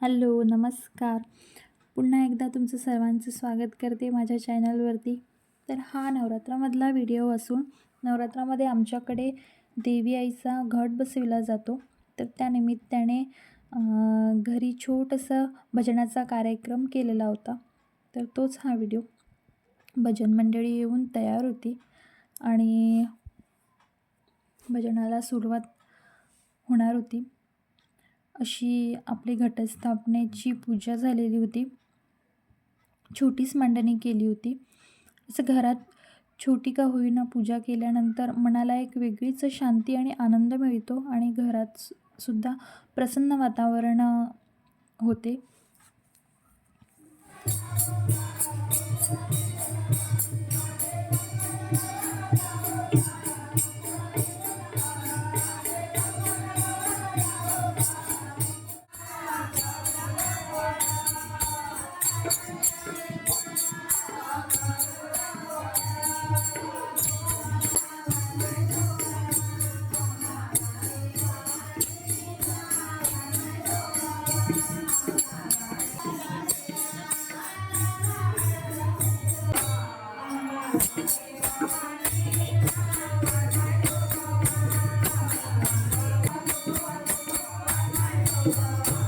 Hello नमस्कार. पुन्हा एकदा तुमचं सर्वांचं स्वागत करते माझ्या चॅनलवरती. तर हा नवरात्रामधला व्हिडिओ असून नवरात्रामध्ये आमच्याकडे देवी आईचा घट बसविला जातो. तर त्यानिमित्ताने घरी छोटंसं भजनाचा कार्यक्रम केलेला होता. तर तोच हा व्हिडिओ. भजन मंडळी येऊन तयार होती आणि भजनाला सुरुवात होणार होती. अशी आपली घटस्थापनेची पूजा झालेली होती. छोटीच मांडणी केली होती. असं घरात छोटी का होईना पूजा केल्यानंतर मनाला एक वेगळीच शांती आणि आनंद मिळतो आणि घरात सुद्धा प्रसन्न वातावरण होते. होते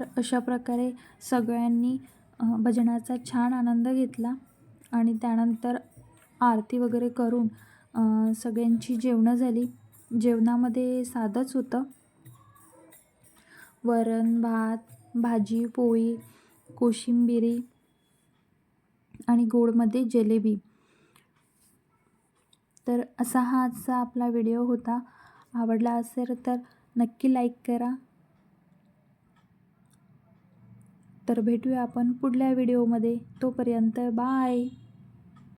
तर अशा प्रकारे सगळ्यांनी भजनाचा छान आनंद घेतला आणि त्यानंतर आरती वगैरे करून सगळ्यांची जेवणं झाली. जेवणामध्ये साधंच होतं. वरण भात भाजी पोळी कोशिंबिरी आणि गोडमध्ये जिलेबी. तर असा हा आजचा आपला व्हिडिओ होता. आवडला असेल तर नक्की लाईक करा. तर भेटूया आपण पुढल्या व्हिडिओमध्ये. तोपर्यंत बाय.